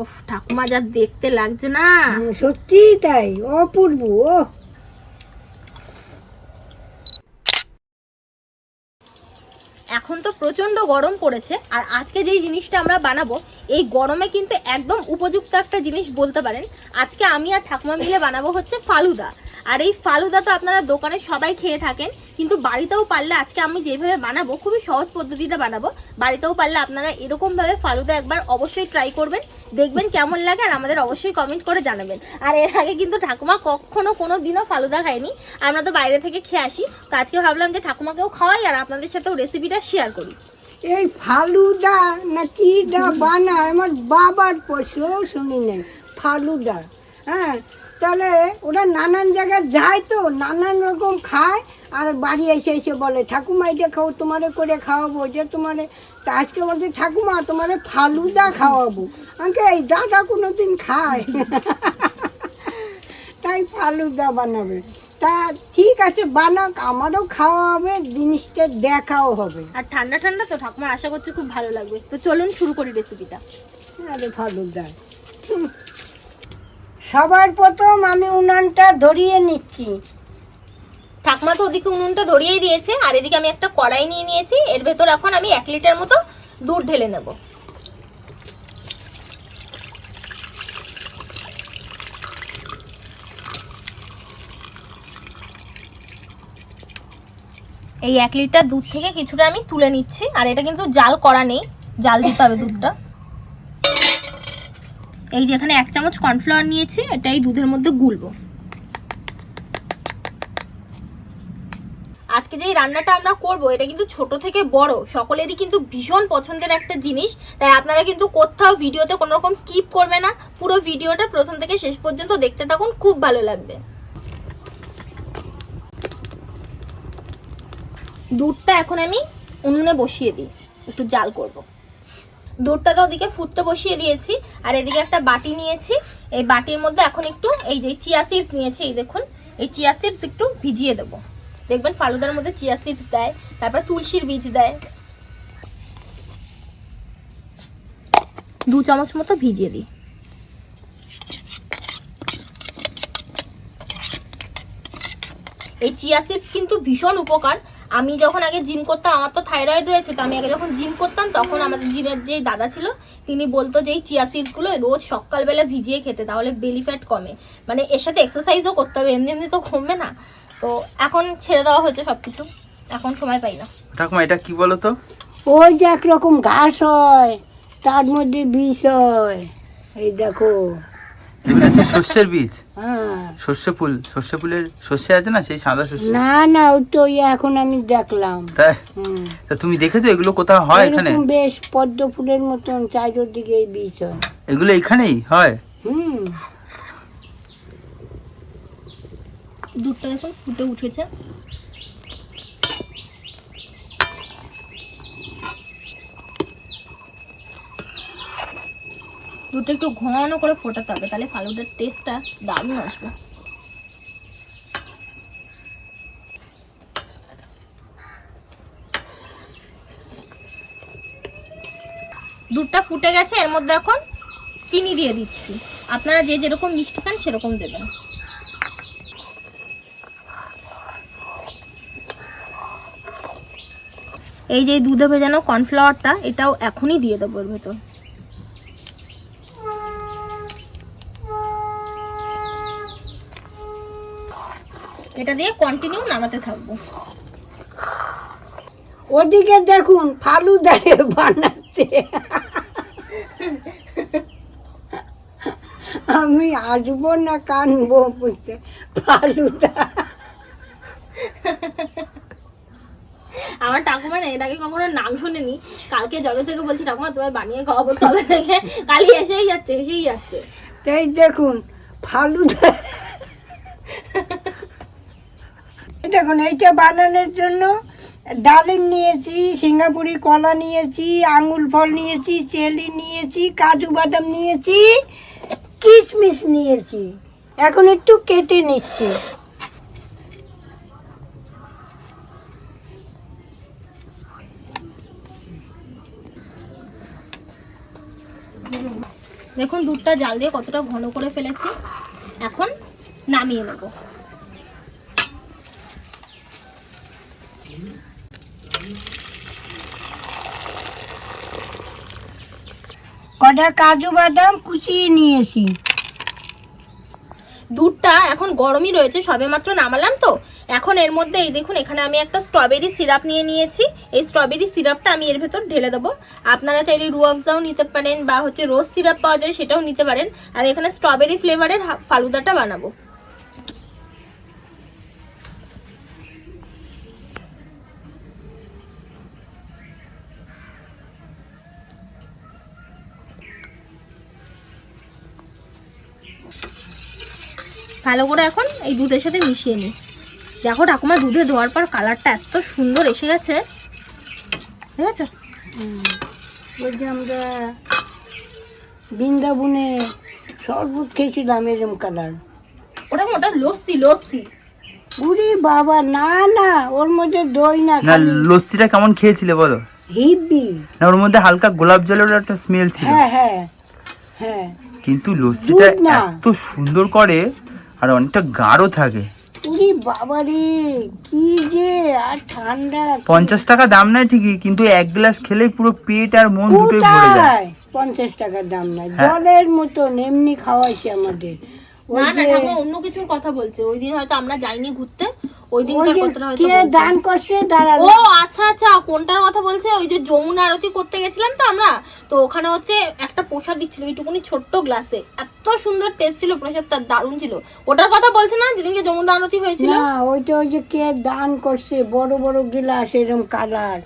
উফ ঠাকুমা যা দেখতে লাগছে না। সত্যি তাই অপূর্ব ও এখন তো প্রচণ্ড গরম পড়েছে, আর আজকে যেই জিনিসটা আমরা বানাবো, এই গরমে কিন্তু একদম উপযুক্ত একটা জিনিস বলতে পারেন। আজকে আমি আর ঠাকুমা মিলে বানাবো হচ্ছে ফালুদা। আর এই ফালুদা তো আপনারা দোকানে সবাই খেয়ে থাকেন, কিন্তু বাড়িতেও পারলে আজকে আমি যেভাবে বানাবো, খুবই সহজ পদ্ধতিতে বানাবো। বাড়িতেও পারলে আপনারা এরকমভাবে ফালুদা একবার অবশ্যই ট্রাই করবেন, দেখবেন কেমন লাগে, আর আমাদের অবশ্যই কমেন্ট করে জানাবেন। আর এর আগে কিন্তু ঠাকুমা কখনো কোনো দিনও ফালুদা খায়নি, আমরা তো বাইরে থেকে খেয়ে আসি, তো আজকে ভাবলাম যে ঠাকুমাকেও খাওয়াই, আর আপনাদের সাথেও রেসিপিটা শেয়ার করি। এই ফালুদা না কি দা বানায়? আমার বাবার পয়সাও শুনি নেই, ফালুদা। হ্যাঁ তাহলে ওরা নানান জায়গায় যায় তো, নানান রকম খায়, আর বাড়ি এসে এসে বলে, ঠাকুমা, এটা খাও, তোমারে করে খাওয়াবো যে তোমারে, তা আজকে বলছে, ঠাকুমা, তোমারে ফালুদা খাওয়াবো। আমাকে এই দাদা কোনো দিন খায়। তাই ফালুদা বানাবে। তা ঠিক আছে বানাক আমারও খাওয়া হবে জিনিসটা দেখাও হবে। আর ঠান্ডা ঠান্ডা তো ঠাকুমার আশা করছি খুব ভালো লাগবে। তো চলুন শুরু করি রেসিপিটা আরে ফালুদা হুম। সবার প্রথম আমি উনানটা ধরিয়ে নিচ্ছি। ঠাকুমা তো ওদিকে উনুনটা ধরিয়েই দিয়েছে আর এদিকে আমি একটা কড়াই নিয়ে নিয়েছি এর ভেতর এখন আমি এক লিটার মতো দুধ ঢেলে নেব। এই এক লিটার দুধ থেকে কিছুটা আমি তুলে নিচ্ছি, আর এটা কিন্তু জাল করা নেই, জাল দিতে হবে দুধটা। এই যে এখানে এক চামচ কর্নফ্লাওয়ার নিয়েছি, এটা এই দুধের মধ্যে গুলবো। আজকে যে রান্নাটা আমরা করব, এটা কিন্তু ছোট থেকে বড়, সকলেরই কিন্তু ভীষণ পছন্দের একটা জিনিস, তাই আপনারা কিন্তু কোথাও ভিডিওতে কোনো রকম স্কিপ করবে না, পুরো ভিডিওটা প্রথম থেকে শেষ পর্যন্ত দেখতে থাকুন, খুব ভালো লাগবে। দুধটা এখন আমি উনুনে বসিয়ে দিই, একটু জাল করব। দুধটা তো ওদিকে ফুটতে বসিয়ে দিয়েছি, আর এদিকে একটা বাটি নিয়েছি। এই বাটির মধ্যে এখন একটু এই যে চিয়া সিডস নিয়েছি, এই দেখুন, এই চিয়া সিডস একটু ভিজিয়ে দেবো। দেখবেন ফালুদার মধ্যে চিয়া সিডস দেয়, তারপর তুলসীর বীজ দেয়। দু চামচ মতো ভিজিয়ে দিই। এই চিয়া সিডস কিন্তু ভীষণ উপকার। আমি যখন আগে জিম করতাম আমার তো থাইরয়েড রয়েছে তো আমি আগে যখন জিম করতাম তখন আমাদের জিমের যে দাদা ছিল তিনি বলতো যে এই চিয়া সিডসগুলো রোজ সকালবেলা ভিজিয়ে খেতে তাহলে বেলি ফ্যাট কমে। মানে এর সাথে এক্সারসাইজও করতে হবে এমনি এমনি তো কমবে না। তো এখন ছেড়ে দেওয়া হয়েছে সব কিছু এখন সময় পাই না। ঠাকুমা এটা কি বলো তো ওই যে একরকম ঘাস হয় তার মধ্যে বিষ হয় এই দেখো। এগুলো হচ্ছে বীজ? হ্যাঁ। শস্য ফুল শস্য ফুলের শস্য আছে না সেই সাদা শস্য না না ওই তো এখন আমি দেখলাম। তাই? হুম। তা তুমি দেখেছ এগুলো কোথাও হয় এখানে? বেশ পদ্ম ফুলের মতন চারিদিকে এই বীজ হয়। এগুলো এখানেই হয়? হুম। দুধটা দেখুন ফুটে উঠেছে। দুধটা একটু ঘন করে ফোটাতে হবে, তাহলে ফালুদার টেস্টটা দারুণ আসবে। দুধটা ফুটে গেছে, এর মধ্যে এখন চিনি দিয়ে দিচ্ছি। আপনারা যে যেরকম মিষ্টি খান সেরকম দেবেন। এই যে দুধে ভেজানো কর্নফ্লাওয়ারটা এটাও এখনই দিয়ে দেবো ভেতর। এটা দিয়ে কন্টিনিউ নামাতে থাকব। ওদিকে দেখুন ফালুদারে বানাচ্ছে। আমি আসব না কানবো বুঝতে? ফালুদা আমার ঠাকুমা না এর আগে কখনো নাম শোনেনি। কালকে জবে থেকে বলছি ঠাকুমা তোমার বানিয়ে খাওয়াবো তবে থেকে। কালি এসেই যাচ্ছে এসেই যাচ্ছে। এই দেখুন ফালুদা এই দেখুন, এইটা বানানোর জন্য ডালিম নিয়েছি, সিঙ্গাপুরি কলা নিয়েছি আঙুল ফল নিয়েছি, চেলি নিয়েছি, কাজু বাদাম নিয়েছি, কিশমিশ নিয়েছি। এখন একটু কেটে নিচ্ছি। দেখুন, দুধটা জাল দিয়ে কতটা ঘন করে ফেলেছি। এখন নামিয়ে নেব। কটা কাজু বাদাম কুচিয়ে নিয়েছি। দুধটা এখন গরমই রয়েছে, সবে মাত্র নামালাম তো। এখন এর মধ্যে এই দেখুন, এখানে আমি একটা স্ট্রবেরি সিরাপ নিয়ে নিয়েছি। এই স্ট্রবেরি সিরাপটা আমি এর ভেতর ঢেলে দেবো। আপনারা চাইলে রু আফজাও নিতে পারেন বা হচ্ছে রোজ সিরাপ পাওয়া যায় সেটাও নিতে পারেন। আর এখানে স্ট্রবেরি ফ্লেভারের ফালুদাটা বানাবো। ভালো করে এখন এই দুধের সাথে মিশিয়ে নিই। দেখো ঠাকুমা দুধে দেওয়ার পর কালারটা এত সুন্দর এসে গেছে। ঠিক আছে? ওই যে আমরা বৃন্দাবনে শরবত খেয়েছিলাম এরম কালার। ওটা ওটা লস্যি লস্যি? উরি বাবা না না ওর মধ্যে দই না না লস্যিটা কেমন খেয়েছিলে বলো? হিব্বি। না ওর মধ্যে হালকা গোলাপ জলের একটা স্মেল ছিল। হ্যাঁ হ্যাঁ হ্যাঁ। কিন্তু লস্যিটা না। এত সুন্দর করে আর অনেকটা গাঢ় থাকে। উরি বাবা রে কি যে আর ঠান্ডা পঞ্চাশ টাকা দাম নাই ঠিকই কিন্তু এক গ্লাস খেলে পুরো পেট আর মন দুটোই ভরে যায়। পঞ্চাশ টাকার দাম না হ্যাঁ। জলের মতন এমনি খাওয়াইছে আমাদের। ওই না না অন্য কিছুর কথা বলছে। ওই দিন হয়তো আমরা যাইনি ঘুরতে। ওই দিনকার কথাটা হয়তো কে দান করছে দাঁড়ানো। ও আচ্ছা আচ্ছা কোনটার কথা বলছে? ওই যে যমুনা আরতি করতে গেছিলাম তো আমরা? তো ওখানে হচ্ছে একটা প্রসাদ দিচ্ছিল এইটুকুনি ছোট্ট গ্লাসে। এত সুন্দর টেস্ট ছিল প্রসাদটা দারুণ ছিল। ওটার কথা বলছে না? যেদিনকে যমুনা আরতি হয়েছিল? না ওইটা ওই যে কে দান করছে বড় বড় গিলাস এরকম কালার।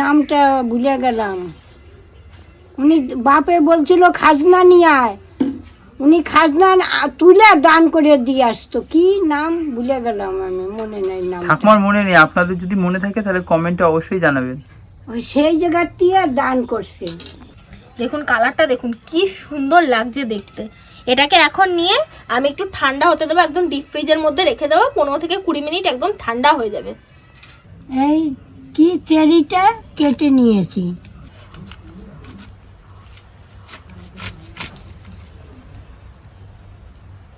নামটা ভুলে গেলাম। উনি বাপে বলছিল খাজনা নিয়ে আয়। উনি খাজনা তুলে দান করে দিয়ে আসতো। কি নাম? ভুলে গেলাম আমি মনে নাই নাম ঠাকুমার মনে নেই আপনাদের যদি মনে থাকে তাহলে কমেন্টে অবশ্যই জানাবেন। ওই সেই জায়গার দিয়ে দান করছে। দেখুন কালারটা দেখুন কি সুন্দর লাগছে দেখতে। এটাকে এখন নিয়ে আমি একটু ঠান্ডা হতে দেবো একদম ডিপ ফ্রিজের মধ্যে রেখে দেবো পনেরো থেকে কুড়ি মিনিট একদম ঠান্ডা হয়ে যাবে। এই কি চেরিটা কেটে নিয়েছি?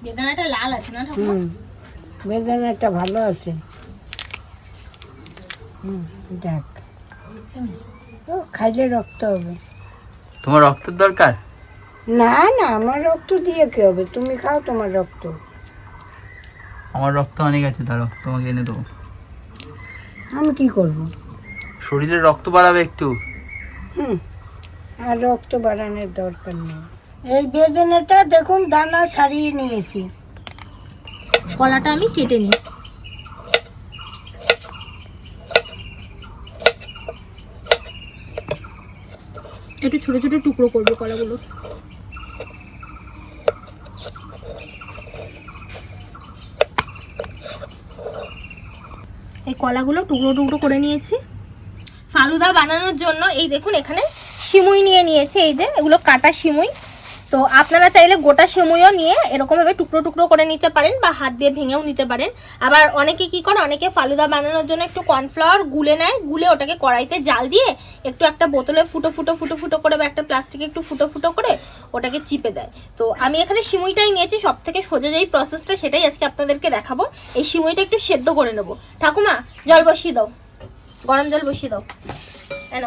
বেদানাটা লাল আছে না ঠাকুমা? হুম বেদানাটা ভালো আছে। হুম দেখ। ও খাইলে রক্ত হবে। তোমার রক্তের দরকার? না না আমার রক্ত দিয়ে কি হবে? তুমি খাও তোমার রক্ত। আমার রক্ত অনেক আছে তার রক্ত তোমাকে এনে দেবো। আমি কি করব? শরীরে রক্ত বাড়াবে একটু। হুম আর রক্ত বাড়ানোর দরকার নেই। এই বেদনাটা দেখুন দানা সারিয়ে নিয়েছি। কলাটা আমি কেটে নিই। একটু ছোট ছোট টুকরো করব কলাগুলো। এই কলাগুলো টুকরো টুকরো করে নিয়েছি। ফালুদা বানানোর জন্য এই দেখুন এখানে সিমুই নিয়ে নিয়েছি। এই যে এগুলো কাটা সিমুই। তো আপনারা চাইলে গোটা সিমুইও নিয়ে এরকমভাবে টুকরো টুকরো করে নিতে পারেন বা হাত দিয়ে ভেঙেও নিতে পারেন। আবার অনেকে কি করে, অনেকে ফালুদা বানানোর জন্য একটু কর্নফ্লাওয়ার গুলে নেয়, গুলে ওটাকে কড়াইতে জাল দিয়ে একটু একটা বোতলে ফুটো ফুটো ফুটো ফুটো করে বা একটা প্লাস্টিকে একটু ফুটো ফুটো করে ওটাকে চিপে দেয়। তো আমি এখানে সিমুইটাই নিয়েছি সব থেকে সোজা যেই প্রসেসটা সেটাই আজকে আপনাদেরকে দেখাবো। এই সিমুইটা একটু সেদ্ধ করে নেব। ঠাকুমা, জল বসিয়ে দাও। গরম জল বসিয়ে দাও। কেন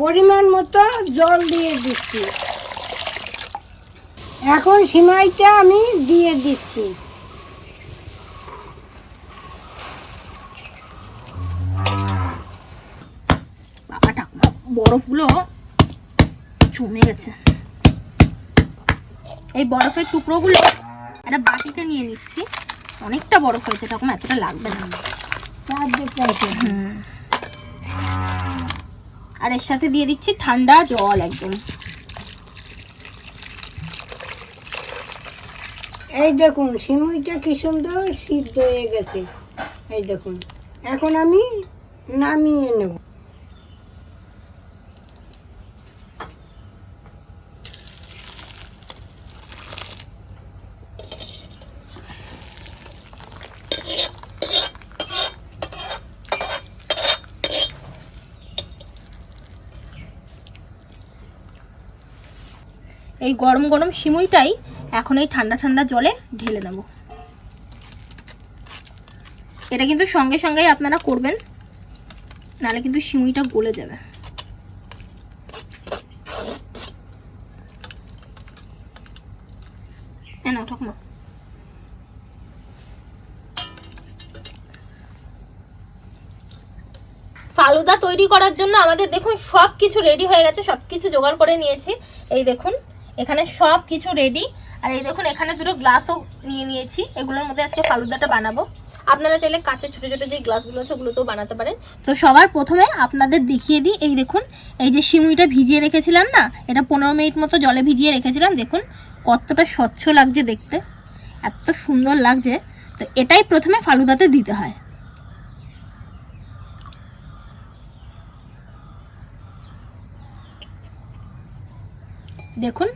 পরিমাণ মতো জল দিয়ে দিচ্ছি। এখন সিমাইটা আমি দিয়ে দিচ্ছি। বাবা ঠাকুমা বরফগুলো জমে গেছে। এই বরফের টুকরোগুলো একটা বাটিতে নিয়ে নিচ্ছি। অনেকটা বরফ হয়েছে ঠাকুমা এতটা লাগবে না। আর এর সাথে দিয়ে দিচ্ছি ঠান্ডা জল একদম। এই দেখুন, সিমুইটা কি সুন্দর? সিদ্ধ হয়ে গেছে। এই দেখুন, এখন আমি নামিয়ে নেব। এই গরম গরম সিমুইটাই এখন এই ঠান্ডা ঠান্ডা জলে ঢেলে নেব। এটা কিন্তু সঙ্গে সঙ্গেই আপনারা করবেন নাহলে কিন্তু সিমুইটা গলে যাবে। ফালুদা তৈরি করার জন্য আমাদের দেখুন সব কিছু রেডি হয়ে গেছে সব কিছু জোগাড় করে নিয়েছি। এই দেখুন এখানে সব কিছু রেডি আর এই দেখুন, এখানে দুটো গ্লাসও নিয়ে নিয়েছি। এগুলোর মধ্যে আজকে ফালুদাটা বানাবো। আপনারা চাইলে কাঁচের ছোটো ছোটো যে গ্লাসগুলো আছে, ওগুলোতেও বানাতে পারেন। তো সবার প্রথমে আপনাদের দেখিয়ে দিই, এই দেখুন, এই যে সিমুইটা ভিজিয়ে রেখেছিলাম না, এটা পনেরো মিনিট মতো জলে ভিজিয়ে রেখেছিলাম। দেখুন, কতটা স্বচ্ছ লাগছে দেখতে। এত সুন্দর লাগছে। তো এটাই প্রথমে ফালুদাতে দিতে হয়। দেখুন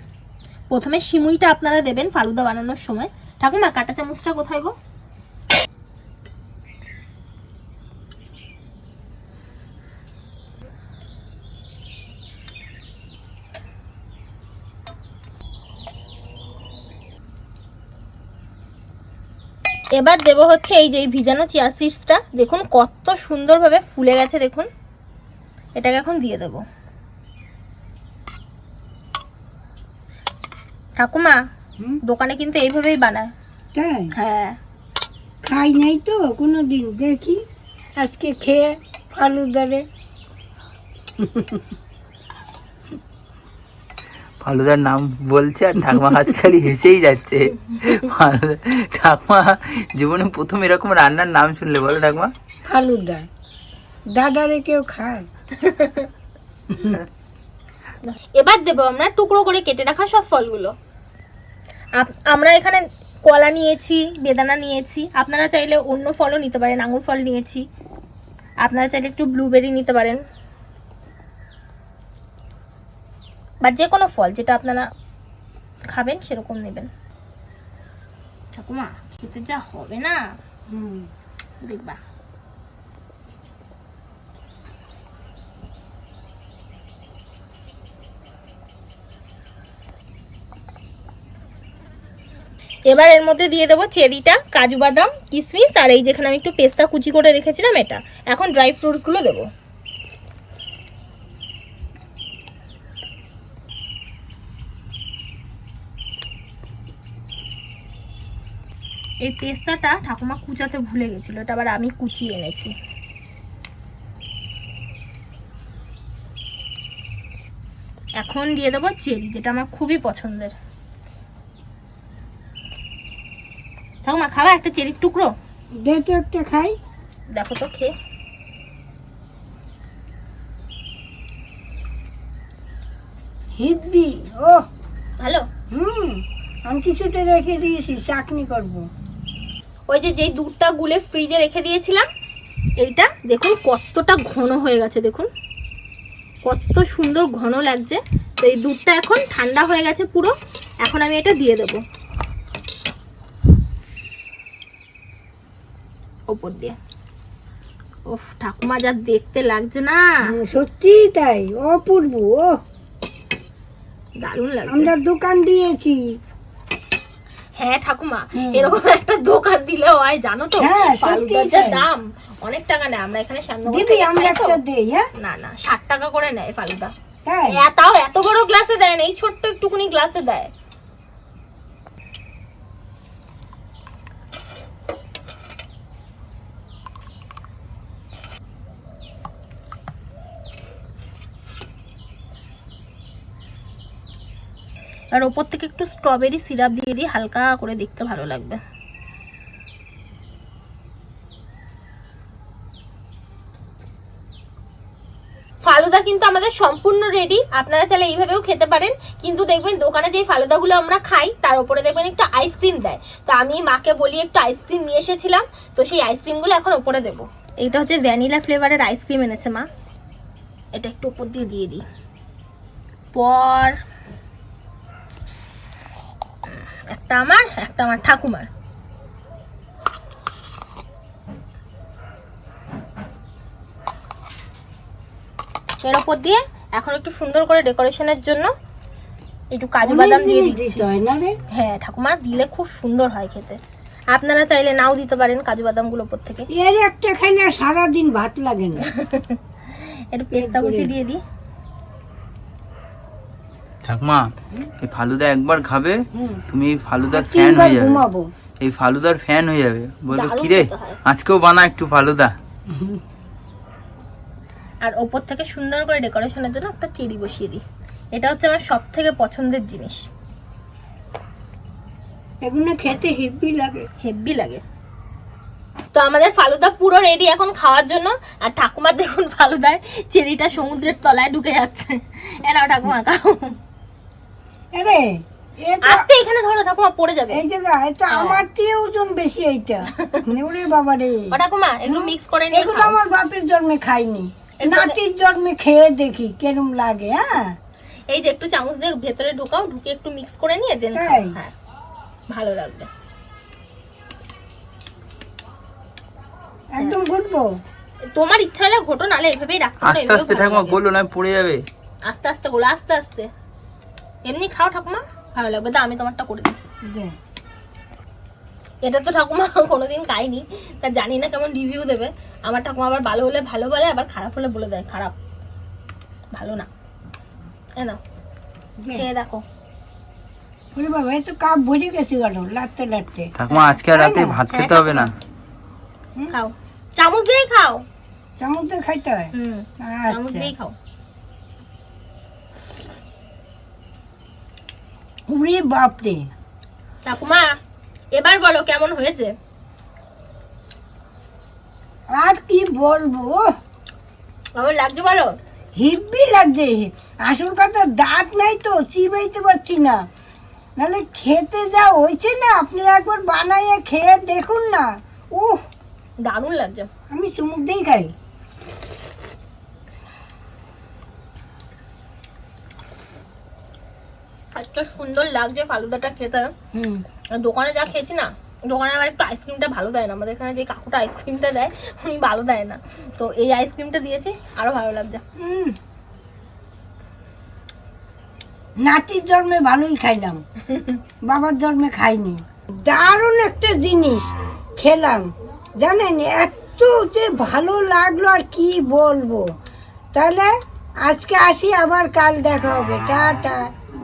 প্রথমে সিমুইটা আপনারা দেবেন ফালুদা বানানোর সময়। ঠাকুমা, কাঁটা চামচটা কোথায় গো? এবার দেবো হচ্ছে এই যে ভিজানো চিয়া সিডসটা। দেখুন কত সুন্দরভাবে ফুলে গেছে, দেখুন। এটাকে এখন দিয়ে দেবো। ঠাকুমা হুম? দোকানে কিন্তু এইভাবেই বানায়। তাই? হ্যাঁ। খাই নাই তো কোনো দিন দেখি। আজকে খেয়ে ফালুদারে ফালুদার নাম বলছে আর ঠাকুমা আজ খালি হেসেই যাচ্ছে। ঠাকুমা জীবনে প্রথম এরকম রান্নার নাম শুনলে বলো ঠাকুমা। ফালুদা দাদারে কেউ খায়? এবার দেবো আমরা টুকরো করে কেটে রাখা সব ফলগুলো। আমরা এখানে কলা নিয়েছি বেদানা নিয়েছি। আপনারা চাইলে অন্য ফলও নিতে পারেন আঙুর ফল নিয়েছি। আপনারা চাইলে একটু ব্লুবেরি নিতে পারেন। বা যে কোনো ফল যেটা আপনারা খাবেন সেরকম নেবেন। ঠাকুমা খেতে যা হবে না? হুম। দেখবা। এবার এর মধ্যে দিয়ে দেবো চেরিটা, কাজু বাদাম কিশমিশ আর এই যেখানে আমি একটু পেস্তা কুচি করে রেখেছিলাম এটা। এখন ড্রাই ফ্রুটসগুলো দেবো। এই পেস্তাটা ঠাকুমা কুচাতে ভুলে গেছিল, এটা আবার আমি কুচিয়ে এনেছি। এখন দিয়ে দেবো চেরি, যেটা আমার খুবই পছন্দের ঠাকুমা খাওয়া একটা চেরির টুকরো? দে তো একটা খাই। দেখো তো খেয়ে। হিব্বি ও ভালো? হুম আমি কিছুটা রেখে দিয়েছি চাটনি করব। ওই যে যেই দুধটা গুলে ফ্রিজে রেখে দিয়েছিলাম এইটা দেখুন কতটা ঘন হয়ে গেছে দেখুন। কত সুন্দর ঘন লাগছে। তো এই দুধটা এখন ঠান্ডা হয়ে গেছে পুরো। এখন আমি এটা দিয়ে দেব। ওপর দিয়ে। ওফ ঠাকুমা যা দেখতে লাগছে না। সত্যি তাই অপূর্ব ও। দারুণ লাগছে। আমরা দোকান দিয়েছি। হ্যাঁ ঠাকুমা এরকম একটা দোকান দিলে হয় জানো তো? হ্যাঁ, ফালুদার যা দাম অনেক টাকা নেয়। আমরা এখানে দিবি আমরা একটা দেই হ্যাঁ? না না ষাট টাকা করে নেয় ফালুদা এ- তাও এত বড় গ্লাসে দেয় না এই ছোট্ট একটুকুনি গ্লাসে দেয়। আর ওপর থেকে একটু স্ট্রবেরি সিরাপ দিয়ে দিয়ে হালকা করে দেখতে ভালো লাগবে। ফালুদা কিন্তু আমাদের সম্পূর্ণ রেডি আপনারা চাইলে এইভাবেও খেতে পারেন। কিন্তু দেখবেন দোকানে যে ফালুদাগুলো আমরা খাই, তার উপরে দেখবেন একটু আইসক্রিম দেয়। তো আমি মাকে বলি, একটু আইসক্রিম নিয়ে এসেছিলাম, তো সেই আইসক্রিমগুলো এখন ওপরে দেবো। এইটা হচ্ছে ভ্যানিলা ফ্লেভারের আইসক্রিম এনেছে মা। এটা একটু উপর দিয়ে দিয়ে দিই। পর একটা আমার একটা আমার ঠাকুমার। এর ওপর দিয়ে এখন একটু সুন্দর করে ডেকোরেশনের জন্য একটু কাজু বাদাম দিয়ে দিচ্ছি। হয় ঠাকুমা দিলে খুব সুন্দর হয় খেতে। আপনারা চাইলে নাও দিতে পারেন কাজু বাদামগুলো ওপর থেকে। এর একটা সারাদিন ভাত লাগে না। একটু পেস্তা কুচি দিয়ে দিই। ঠাকুমা এই ফালুদা একবার খাবে তুমি এই ফালুদার ফ্যান হয়ে যাবে। এই ফালুদার ফ্যান হয়ে যাবে। কিরে আজকেও বানা একটু ফালুদা। আর ওপর থেকে সুন্দর করে ডেকোরেশনের জন্য একটা চেরি বসিয়ে দিই। এটা হচ্ছে আমার সব থেকে পছন্দের জিনিস। এগুলো খেতে হেব্বি লাগে। হেভি লাগে। তো আমাদের ফালুদা পুরো রেডি এখন খাওয়ার জন্য আর ঠাকুমার দেখুন ফালুদার চেরিটা সমুদ্রের তলায় ঢুকে যাচ্ছে। এনাও ঠাকুমা খাও। আরে আস্তে এখানে ধরো ঠাকুমা পড়ে যাবে। এই জায়গা এটা আমার চেয়ে ওজন বেশি এইটা। ওরে বাবা রে। ঠাকুমা একটু মিক্স করে নিয়ে এগুলো আমার বাপের জন্মে খাইনি। নাতির জন্মে খেয়ে দেখি কেরম লাগে হ্যাঁ? এই যে একটু চামচ দিয়ে ভেতরে ঢোকাও ঢুকে একটু মিক্স করে নিয়ে দেন হ্যাঁ ভালো লাগবে। একদম ঘুরবো? তোমার ইচ্ছা হলে ঘটো নালে এভাবেই রাখতে পারো, আস্তে আস্তে ঠাকুমা। বলল না পড়ে যাবে। আস্তে আস্তে গোলা আস্তে আস্তে। এমনি খাও ঠাকুমা ভালো লাগবে। তা আমি তোমারটা করে দিই। এটা তো ঠাকুমা কোনোদিন খাইনি তা জানি না কেমন রিভিউ দেবে। আমার ঠাকুমা আবার ভালো হলে ভালো বলে আবার খারাপ হলে বলে দেয় খারাপ। ভালো না। এ খেয়ে দেখো। বাবা তো কাপ ভরে গেছে গেল লাটতে লাটতে। ঠাকুমা আজকে রাতে ভাত হ্যাঁ, খেতে হবে না। খাও। চামচ দিয়েই খাও। চামচ দিয়ে খাইতে হয়? হুম। চামচ আচ্ছা দিয়েই খাও। উরে বাপরে। ঠাকুমা এবার বলো কেমন হয়েছে? আর কি বলব? কেমন লাগছে বলো? হিব্বি লাগছে। আসল কথা দাঁত নাই তো চিবাইতে পারছি না। নাহলে খেতে যা হয়েছে না আপনারা একবার বানাইয়ে খেয়ে দেখুন না। উহ দারুণ লাগছে। আমি চুমুক দিয়েই খাই। এত সুন্দর লাগছে ফালুদাটা খেতে। দোকানে যা খেয়েছি না দোকানে আবার একটু আইসক্রিমটা ভালো দেয় না। আমাদের এখানে যে কাকুটা আইসক্রিমটা দেয় উনি ভালো দেয় না। তো এই আইসক্রিমটা দিয়েছে আরও ভালো লাগছে। নাতির জন্মে ভালোই খাইলাম বাবার জন্মে খাইনি। দারুণ একটা জিনিস খেলাম জানেন? এত যে ভালো লাগল আর কি বলব। তাহলে আজকে আসি আবার কাল দেখা হবে। টাটা।